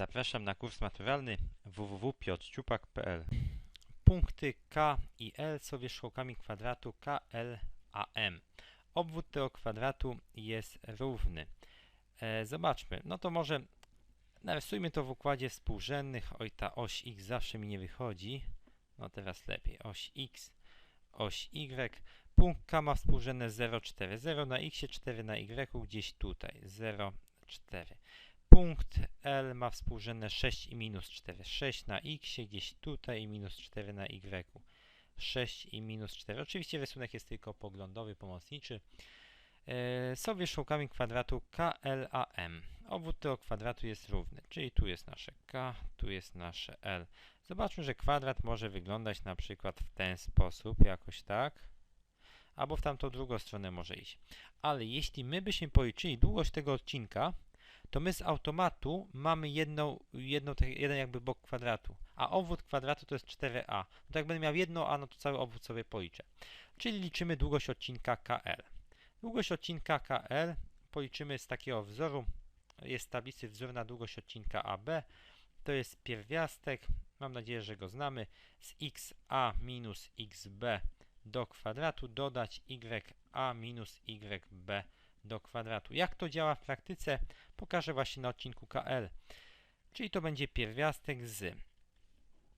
Zapraszam na kurs maturalny www.piotrciupak.pl Punkty K i L są wierzchołkami kwadratu KL a M. Obwód tego kwadratu jest równy. E, zobaczmy, no to może narysujmy to w układzie współrzędnych. Oj, ta oś X zawsze mi nie wychodzi. No teraz lepiej. Oś X, oś Y. Punkt K ma współrzędne 0, 4. 0 na X, 4 na Y, gdzieś tutaj. 0, 4. Punkt L ma współrzędne 6 i minus 4. 6 na x, gdzieś tutaj i minus 4 na y. 6 i minus 4. Oczywiście rysunek jest tylko poglądowy, pomocniczy. E, są wierzchołkami kwadratu KLAM. Obwód tego kwadratu jest równy, czyli tu jest nasze K, tu jest nasze L. Zobaczmy, że kwadrat może wyglądać na przykład w ten sposób, jakoś tak. Albo w tamtą drugą stronę może iść. Ale jeśli my byśmy policzyli długość tego odcinka, to my z automatu mamy jedną, jedną, jeden jakby bok kwadratu, a obwód kwadratu to jest 4a. No to jak będę miał jedno a, no to cały obwód sobie policzę. Czyli liczymy długość odcinka KL. Długość odcinka KL policzymy z takiego wzoru. Jest tablicy wzór na długość odcinka AB. To jest pierwiastek, mam nadzieję, że go znamy, z xa minus xb do kwadratu dodać ya minus yb do kwadratu. Jak to działa w praktyce, pokażę właśnie na odcinku KL. Czyli to będzie pierwiastek z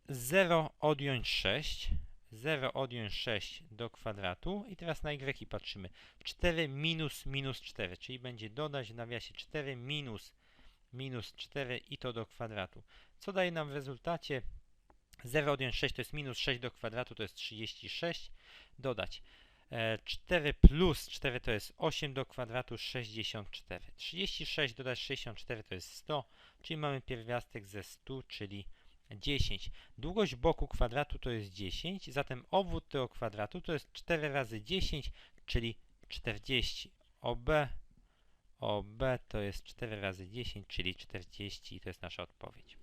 0 odjąć 6, 0 odjąć 6 do kwadratu i teraz na y patrzymy. 4 minus minus 4, czyli będzie dodać w nawiasie 4 minus minus 4 i to do kwadratu. Co daje nam w rezultacie? 0 odjąć 6 to jest minus 6 do kwadratu, to jest 36. Dodać 4 plus 4 to jest 8 do kwadratu 64. 36 dodać 64 to jest 100, czyli mamy pierwiastek ze 100, czyli 10. Długość boku kwadratu to jest 10, zatem obwód tego kwadratu to jest 4 razy 10, czyli 40. OB, OB to jest 4 razy 10, czyli 40 i to jest nasza odpowiedź.